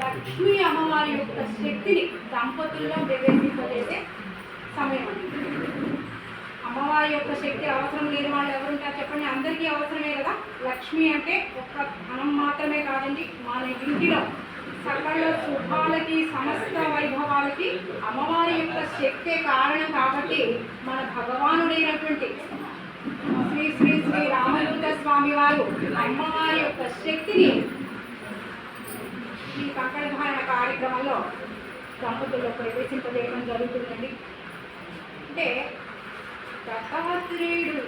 లక్ష్మీ అమ్మవారి యొక్క శక్తిని దంపతుల్లో ప్రవేశింపజేసే సమయం అండి అమ్మవారి యొక్క శక్తి అవసరం లేని వాళ్ళు ఎవరుంటారు చెప్పండి అందరికీ అవసరమే కదా లక్ష్మి అంటే ఒక్క ధనం మాత్రమే కాదండి మన ఇంటిలో సకల శుభాలకి సమస్త వైభవాలకి అమ్మవారి యొక్క శక్తే కారణం కాబట్టి మన భగవానుడైనటువంటి శ్రీ శ్రీ శ్రీ రామలింగ స్వామి వారు అమ్మవారి యొక్క శక్తిని ఈ కంకణధారణ కార్యక్రమంలో దంపతుల్లో ప్రవేశింపజేయడం జరుగుతుందండి. అంటే దత్తాత్రేయుడు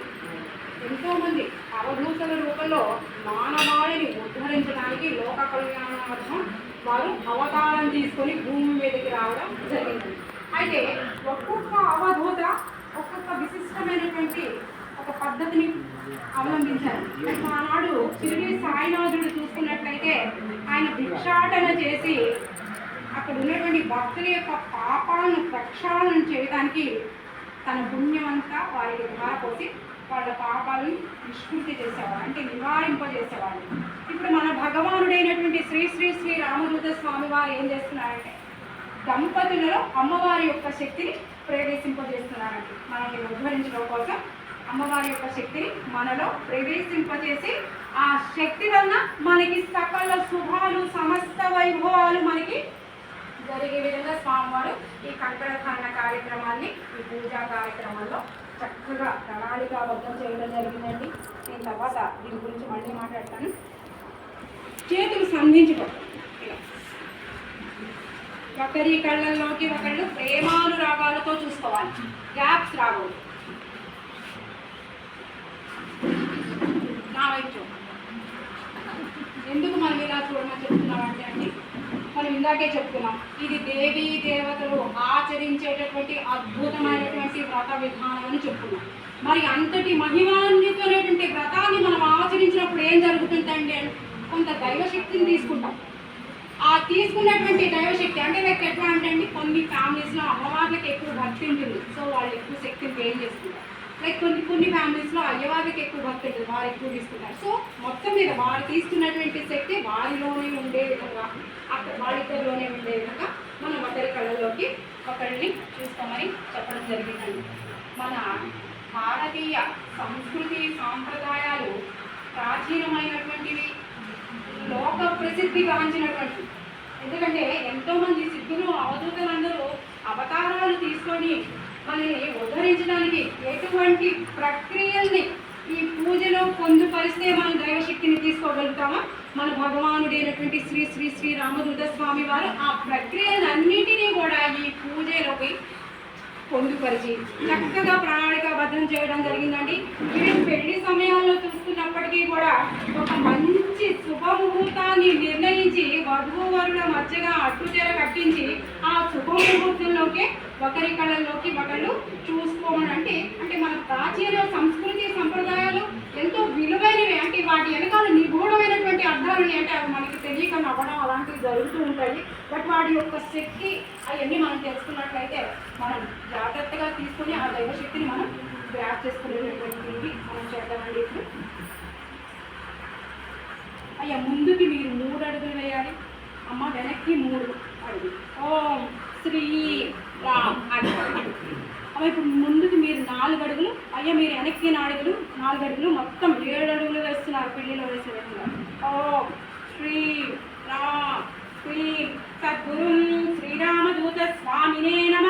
ఎంతోమంది అవధూతల రూపంలో మానవాళిని ఉద్ధరించడానికి లోక కళ్యాణార్థం వారు అవతారం తీసుకొని భూమి మీదకి రావడం జరిగింది. అయితే ఒక్కొక్క అవధూత ఒక్కొక్క విశిష్టమైనటువంటి ఒక పద్ధతిని అవలంబించారు. ఆనాడు షిరిడి సాయినాథుడు చూసుకున్నట్లయితే ఆయన భిక్షాటన చేసి అక్కడ ఉన్నటువంటి భక్తుల యొక్క పాపాలను ప్రక్షాళన చేయడానికి తన పుణ్యం అంతా వారికి ధారపోసి వాళ్ళ పాపాలను నిష్కృతి చేసేవాడు అంటే నివారింపజేసేవాడు ఇప్పుడు మన భగవానుడైనటువంటి శ్రీ శ్రీ శ్రీ రామదూత స్వామి వారు ఏం చేస్తున్నారంటే దంపతులలో అమ్మవారి యొక్క శక్తిని ప్రవేశింపజేస్తున్నారండి మనల్ని ఉద్ధరించడం కోసం అమ్మవారి యొక్క శక్తిని మనలో ప్రవేశింపజేసి ఆ శక్తి వలన మనకి సకల శుభాలు సమస్త వైభవాలు మనకి జరిగే విధంగా స్వామివారు ఈ కంకణధారణ కార్యక్రమాన్ని ఈ పూజా కార్యక్రమంలో చక్కగా ప్రణాళికాబద్ధం చేయడం జరిగిందండి. దీని తర్వాత దీని గురించి మళ్ళీ మాట్లాడతాను. చేతులు సంధించుకోవడం ఒకరి కళ్ళల్లోకి ఒకళ్ళు ప్రేమానురాగాలతో చూసుకోవాలి. గ్యాప్స్ రాకూడదు. నా వైపు ఎందుకు మనం ఇలా చూడమని చెప్తున్నాం అంటే అండి మనం ఇందాకే చెప్తున్నాం ఇది దేవీ దేవతలు ఆచరించేటటువంటి అద్భుతమైనటువంటి వ్రత విధానం అని చెప్తున్నాం. మరి అంతటి మహిమాన్వితమైనటువంటి వ్రతాన్ని మనం ఆచరించినప్పుడు ఏం జరుగుతుందండి కొంత దైవశక్తిని తీసుకుంటాం. ఆ తీసుకున్నటువంటి దైవశక్తి అంటే లైక్ ఎట్లా అంటే అండి కొన్ని ఫ్యామిలీస్లో అమ్మవార్లకి ఎక్కువ భక్తి ఉంటుంది. సో వాళ్ళు ఎక్కువ శక్తిని గెయిన్ చేస్తుంది లైక్ కొన్ని కొన్ని ఫ్యామిలీస్లో అయ్యవారికి ఎక్కువ భక్తి ఉంటుంది. వారు ఎక్కువ తీసుకుంటారు సో మొత్తం మీద వారు తీసుకున్నటువంటి శక్తి వారిలోనే ఉండే విధంగా అక్కడ వాళ్ళిద్దరిలోనే ఉండే విధంగా మనం ఒకరి కళ్ళలోకి ఒకరిని చూస్తామని చెప్పడం జరిగిందండి. మన భారతీయ సంస్కృతి సాంప్రదాయాలు ప్రాచీనమైనటువంటివి లోక ప్రసిద్ధి గాంచినటువంటివి. ఎందుకంటే ఎంతోమంది సిద్ధులు అవధూతలందరూ అవతారాలు తీసుకొని మనల్ని ఉద్ధరించడానికి ఎటువంటి ప్రక్రియల్ని ఈ పూజలో పొందుపరిస్తే మనం దైవశక్తిని తీసుకోగలుగుతామా? మన భగవానుడైనటువంటి శ్రీ శ్రీ శ్రీ రామదూత స్వామి వారు ఆ ప్రక్రియలన్నిటినీ కూడా ఈ పూజలోకి పొందుపరిచి చక్కగా ప్రణాళికాబద్ధం చేయడం జరిగిందండి. ఈవెన్ పెళ్ళి సమయాల్లో చూస్తున్నప్పటికీ కూడా ఒక మంచి శుభము వధువు వరుల మధ్యగా అడ్డుతెర కట్టించి ఆ శుభముహూర్తంలోకి ఒకరి కళల్లోకి ఒకళ్ళు చూసుకోమని అంటే అంటే మన ప్రాచీన సంస్కృతి సంప్రదాయాలు ఎంతో విలువైనవి. అంటే వాటి వెనకాల నిగూఢమైనటువంటి అర్థాలు అంటే అవి మనకి తెలియక నవ్వడం అలాంటివి జరుగుతూ ఉంటాయి. బట్ వాటి యొక్క శక్తి అవన్నీ మనం తెలుసుకున్నట్లయితే మనం జాగ్రత్తగా తీసుకుని ఆ దైవశక్తిని మనం గ్రాప్ చేసుకునేటటువంటి మనం చేద్దామండి ఇప్పుడు. అయ్యా ముందుకి మీరు మూడు అడుగులు వేయాలి. అమ్మ వెనక్కి మూడు అడుగు. ఓం శ్రీ రామ్ అది అమ్మ ఇప్పుడు ముందుకు మీరు నాలుగు అడుగులు అయ్యా మీరు వెనక్కి నాలుగు నాలుగు అడుగులు మొత్తం ఏడు అడుగులు వేస్తున్నారు పెళ్ళిలో వేసే విధంగా ఓం శ్రీ రామ్ శ్రీ సద్గురు శ్రీరామదూత స్వామినే నమ.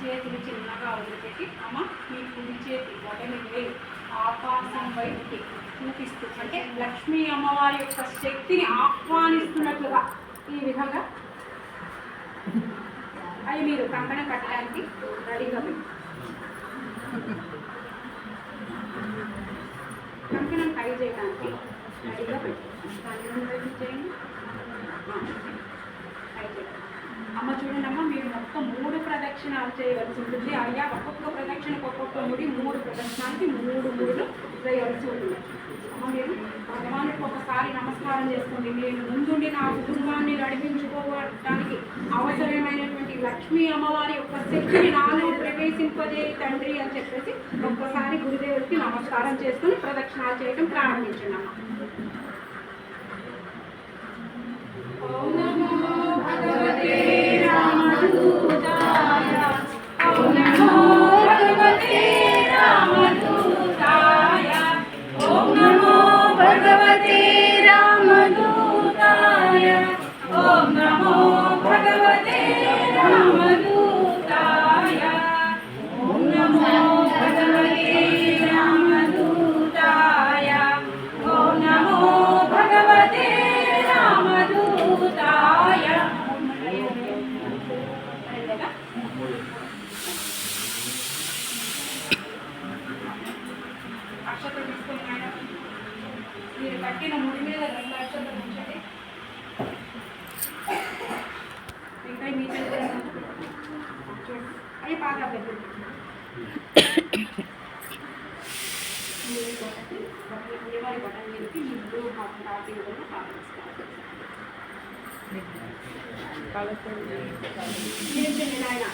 చేతులు చిన్నగా వదిలిపెట్టి అమ్మ మీ కుడి చేతి మొదటి వేలు. ఆకాశం వైపుకి చూపిస్తూ అంటే లక్ష్మీ అమ్మవారి యొక్క శక్తిని ఆహ్వానిస్తున్నట్లుగా ఈ విధంగా. అవి మీరు కంకణం కట్టడానికి రెడీగా పెట్టి కంకణం టై చేయడానికి రెడీగా పెట్టి అమ్మ చూడండి అమ్మ మీరు మొత్తం మూడు ప్రదక్షిణాలు చేయవలసి ఉంటుంది. అయ్యా ఒక్కొక్క ప్రదక్షిణకు ఒక్కొక్క ముడి మూడు ప్రదక్షిణానికి మూడు మూడు వేయవలసి ఉంటుంది. అమ్మ మీరు ఒకసారి నమస్కారం చేసుకోండి. నేను ముందుండి నా కుటుంబాన్ని నడిపించుకోవడానికి అవసరమైనటువంటి లక్ష్మీ అమ్మవారి యొక్క శక్తిని నాలో ప్రవేశింపజే తండ్రి అని చెప్పేసి ఒక్కసారి గురుదేవుడికి నమస్కారం చేసుకుని ప్రదక్షిణాలు చేయడం ప్రారంభించండి అమ్మ. ఓం నమో భగవతే రామదూతాయ. ఓం నమో కాపీ విధంగా నిలిచండి నాయన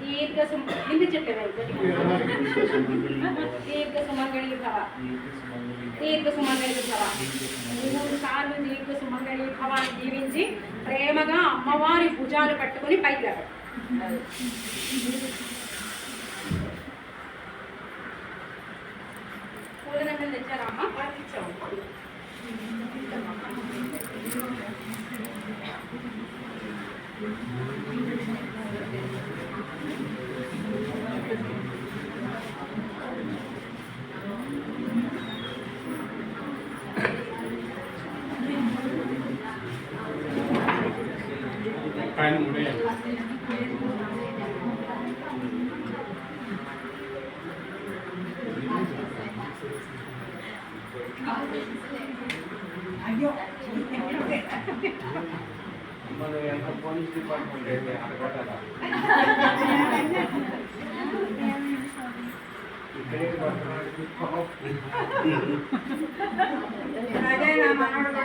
దీర్ఘ సుమంగళీ భవ. దీర్ఘ భవ మూడు సార్లు దీర్ఘ సుమంగళి అని జీవించి ప్రేమగా అమ్మవారి భుజాలు పట్టుకొని పైకి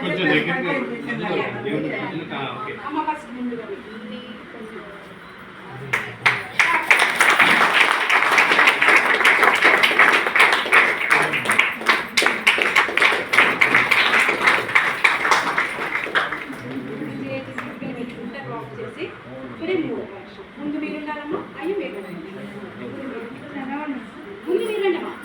కొంచెం దగ్గరికి ఓకే. అమ్మ ఫస్ట్ ముందుగా వెళ్ళి. చేతి సిగ్గులు పెట్టుకుంటే డ్రాప్ చేసి ఇక్కడే మూడు లక్షలు ముందు మీరు ఉండాలమ్మా అయ్యి మీరు ఉండండి. ముందు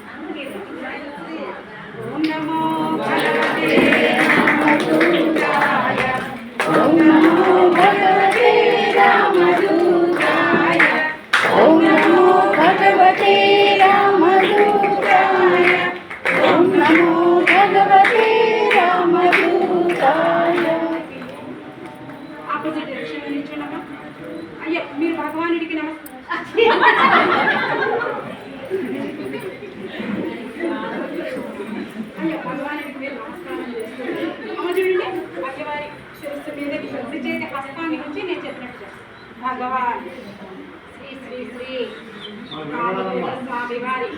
అయ్యో మీరు నమస్కారం చూడండి అయ్యవారి శిరస్సు మీద చేతి హస్తాన్ని ఉంచి నేను చెప్పినట్టు చేస్తాను. భగవాన్ శ్రీ శ్రీ శ్రీ స్వామి వారి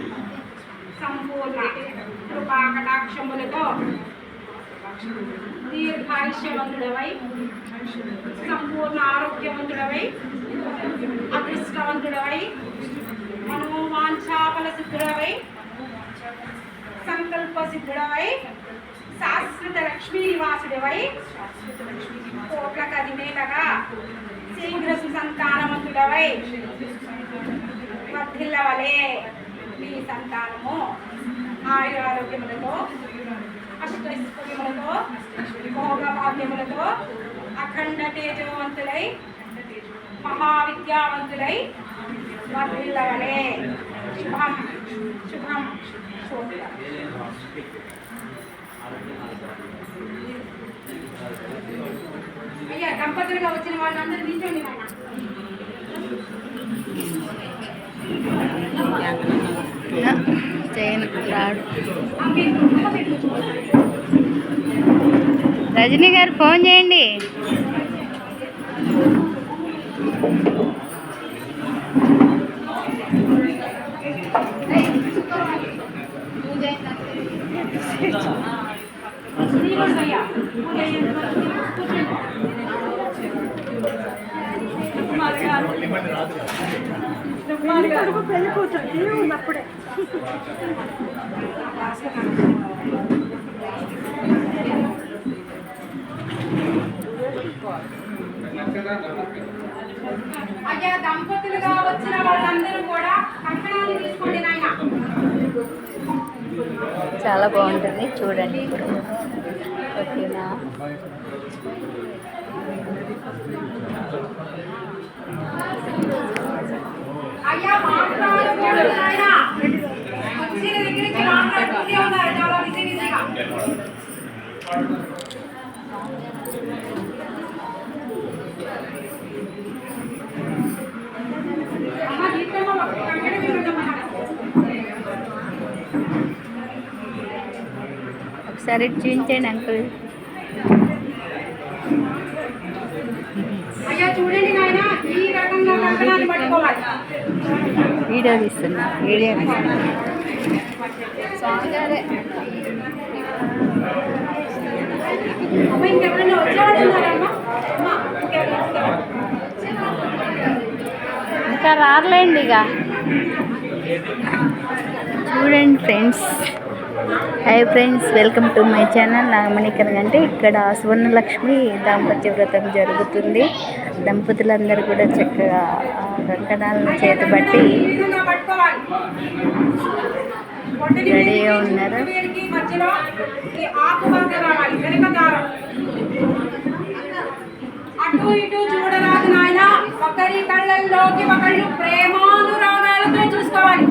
సంపూర్ణ కృపా కటాక్షములతో దీర్ఘాయుష్యవంతుడవై సంపూర్ణ ఆరోగ్యవంతుడవై అదృష్టవంతుడవై మనోవాంఛాపల సిద్ధుడవై సంకల్ప సిద్ధుడవై శాశ్వత లక్ష్మీ నివాసుడివై. కోట్ల కదిమేటగా శీఘ్ర సుసంతానవంతుడవై. వర్ధిల్లవలే మీ సంతానము. ఆయుర ఆరోగ్యములతో అష్టైశ్వర్యములతో భోగ భాగ్యములతో అఖండ తేజవంతులై మహావిద్యావంతులై వర్ధిల్లవలే. శుభం శుభం. అయ్యా దంపతులుగా వచ్చిన వాళ్ళందరూ నిల్చోండి రాడు. అమ్మే రజనీ గారు ఫోన్ చేయండి. కూర్చోండి అయ్యా. అయ్యా దంపతులుగా వచ్చిన వాళ్ళందరూ కూడా కంకణాలు తీసుకోండి నాయన చాలా బాగుంటుంది చూడండి. ఓకేనా? అయ్యా మాట్లాడుకోండి నాయన వచ్చిన దగ్గర నుంచి మాట్లాడుతూనే ఉన్నారు చాలా బిజీ బిజీగా అమ్మ దీపమ్మ ఒక కంకణం ఇవ్వండమ్మా నాకు. ఒకసారి చూపించండి అంకుల్ అయ్యా చూడండి నాయన ఈ రకంగా కంకణాలు పట్టుకోవాలి. వీడియో తీస్తున్నా. వీడియో తీస్తున్నా? ఇంకా రారులేండి ఇక. చూడండి friends hi friends welcome to my channel నాగమణికరణ అంటే ఇక్కడ సువర్ణలక్ష్మి దాంపత్య వ్రతం జరుగుతుంది. దంపతులందరూ కూడా చక్కగా కంకణాలను చేతబట్టి రెడీగా ఉన్నారు. అటు ఇటు చూడరాదు నాయన. ఒకరి కళ్ళల్లోకి ఒకళ్ళు ప్రేమానురాగాలతో చూసుకోవాలి.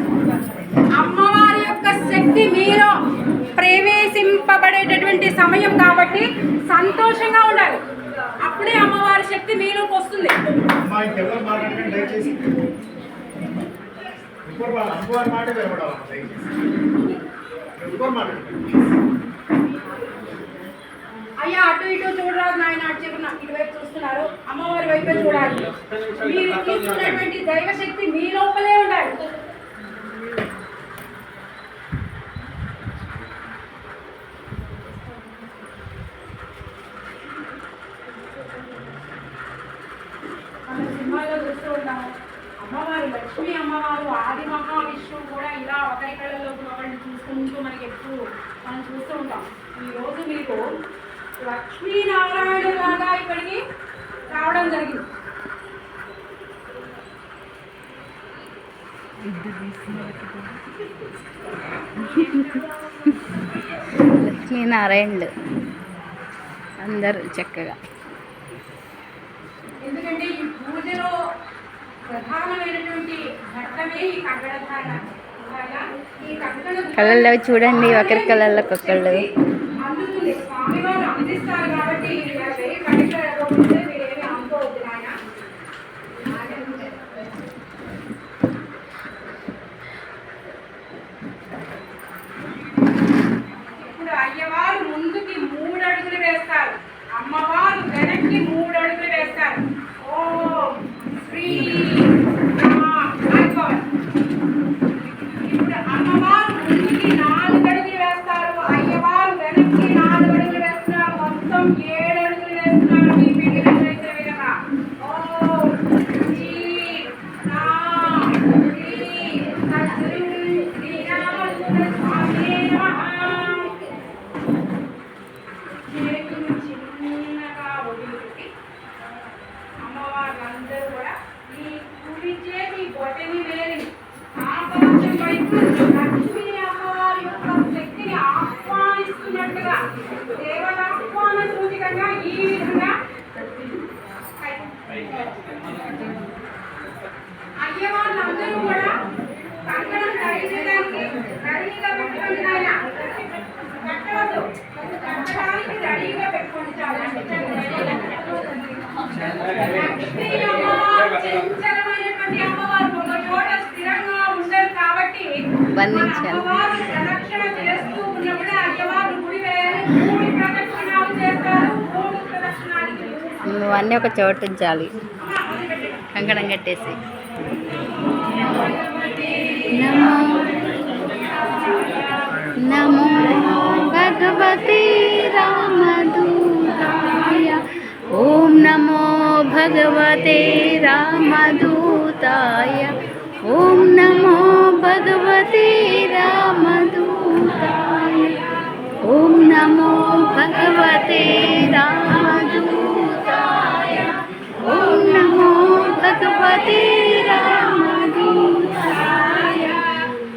శక్తి మీలో ప్రవేశింపబడేటటువంటి సమయం కాబట్టి సంతోషంగా ఉండాలి. అప్పుడే అమ్మవారి శక్తి మీలోకి వస్తుంది. అయ్యా అటు ఇటు చూడరాదు నాయన అటు చెప్పిన ఇటువైపు చూస్తున్నారు. అమ్మవారి వైపే చూడాలి. మీరు తీసుకున్నటువంటి దైవశక్తి మీ లోపలే ఉండాలి మనం సినిమాలో చూస్తూ ఉంటాము అమ్మవారు లక్ష్మీ అమ్మవారు ఆది మహావిష్ణువు కూడా ఇలా ఒకరి కళ్ళలోకి ఒకరిని చూసుకుంటూ మనకి ఎప్పుడు మనం చూస్తూ ఉంటాం ఈ రోజు మీకు లక్ష్మీనారాయణ లాగా ఇక్కడికి రావడం జరిగింది లక్ష్మీనారాయణుడు. అందరూ చక్కగా. ఎందుకంటే ఈ పూజలో ప్రధానమైనటువంటి ఘట్టమే ఈ కళ్ళల్లో చూడండి ఒకరి కళ్ళల్లోకి ఒకళ్ళు. అందుతుంది. స్వామివారు అందిస్తారు కాబట్టి వేరే పట్టికలో ఉంటే మీరేమీ అనుకోవద్దు నాయన ఇప్పుడు అయ్యవారు ముందుకి మూడు అడుగులు వేస్తారు అమ్మవారు వెనక్కి మూడు అడుగులు వేస్తారు ఓ శ్రీ రామ అనుకోవాలి ఇప్పుడు అమ్మవారు ముందుకి నాలుగు అడుగులు వేస్తారు అయ్యవారు వెనక్కి నాలుగు అడుగులు వేస్తున్నారు మొత్తం ఏడు అడుగులు వేస్తున్నారు మీ పిల్లలు వేసే విధంగా ఓ శ్రీ రామ శ్రీ సద్గురు శ్రీరామచంద్ర స్వామి నమః చేతులు చిన్నగా వదిలిపెట్టి అమ్మవార్లందరూ కూడా ఈ కుడి చేతి బొటని వేలి ఆకాశం వైపు లక్ష్మీ అమ్మవారి యొక్క శక్తిని ఆహ్వానిస్తున్నట్టుగా దేవత ఆహ్వాన సూచికంగా ఈ విధంగా అయ్యవాళ్ళందరూ కూడా కంకణం ధరించడానికి రెడీగా పెట్టుకోండి నాయన కట్టవద్దు కట్టడానికి రెడీగా పెట్టుకోండి చాలా లక్ష్మీ అమ్మవారు చంచలమైనటువంటి అమ్మవారు ఒక చోట స్థిరంగా ఉండరు కాబట్టి బంధించాలి. మన అమ్మవారు ప్రదక్షిణ చేస్తూ ఉన్నప్పుడే అయ్యవారు గుడి వేయాలి మూడు ప్రదక్షిణాలు చేస్తారు మూడు ప్రదక్షిణాలకి నువ్వన్నీ ఒక చోటు ఉంచాలి. కంకణం కట్టేసి. నమో నమో ओम नमो भगवते रामदूताय। ओम नमो भगवते रामदूताय। ओम नमो भगवते रामदूताय। ओम नमो भगवते रामदूताय।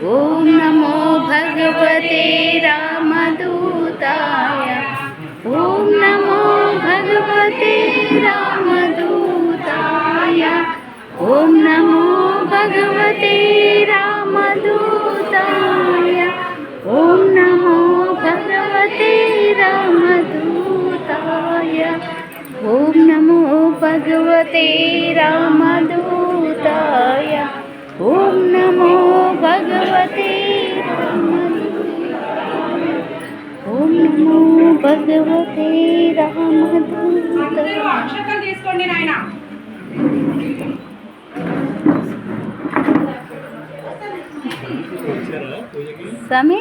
ओम नमो भगवते राम ఓం నమో భగవతే రామదూతాయ. ఓం నమో భగవతే రామదూతాయ. ఓం నమో భగవతే రామదూతాయ. ఓం నమో భగవతే ఓం నమో భగవతే రామదూతాయ. తీసుకోండి నాయన. స్వామి?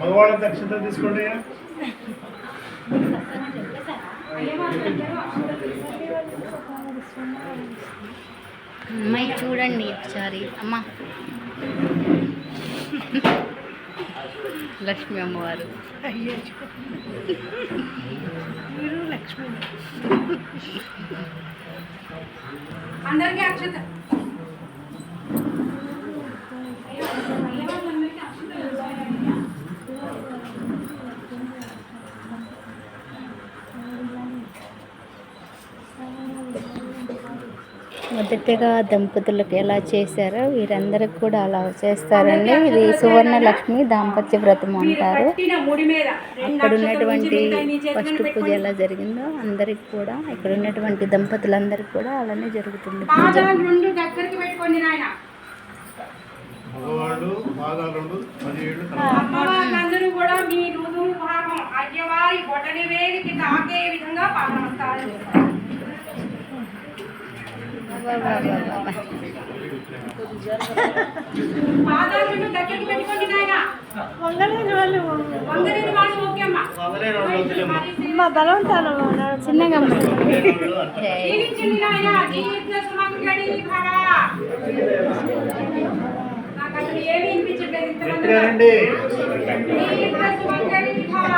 మగవాళ్ళ దక్షిణ తీసుకోండి. అమ్మాయి చూడండి ఒకసారి. అమ్మ. లక్ష్మి అమ్మవారు. మీరు లక్ష్మి. అందరికీ అక్షత. మొదటగా దంపతులకు ఎలా చేశారో వీరందరికి కూడా అలా చేస్తారండి ఇది సువర్ణ లక్ష్మి దాంపత్య వ్రతం అంటారు. అక్కడ ఉన్నటువంటి ఫస్ట్ పూజ ఎలా జరిగిందో అందరికి కూడా ఇక్కడ ఉన్నటువంటి దంపతులందరికీ కూడా అలానే జరుగుతుంది పూజ. పాదాలు అమ్మవార్లందరూ కూడా మీ రుదువు భాగం అయ్యవారి బొటని వేలికి తాకే విధంగా పాలన చేస్తారు పాదాలు రెండు దగ్గరికి పెట్టుకోండి నాయన వంగలేని వాళ్ళు ఓకే అమ్మా చిన్నగా అమ్మ. జీవించండి నాయన జీవిత సుమంగళి భవ నాకు అసలు ఏమీ వినిపించట్లేదు ఇంతమంది రండి జీవిత సుమంగళి భవ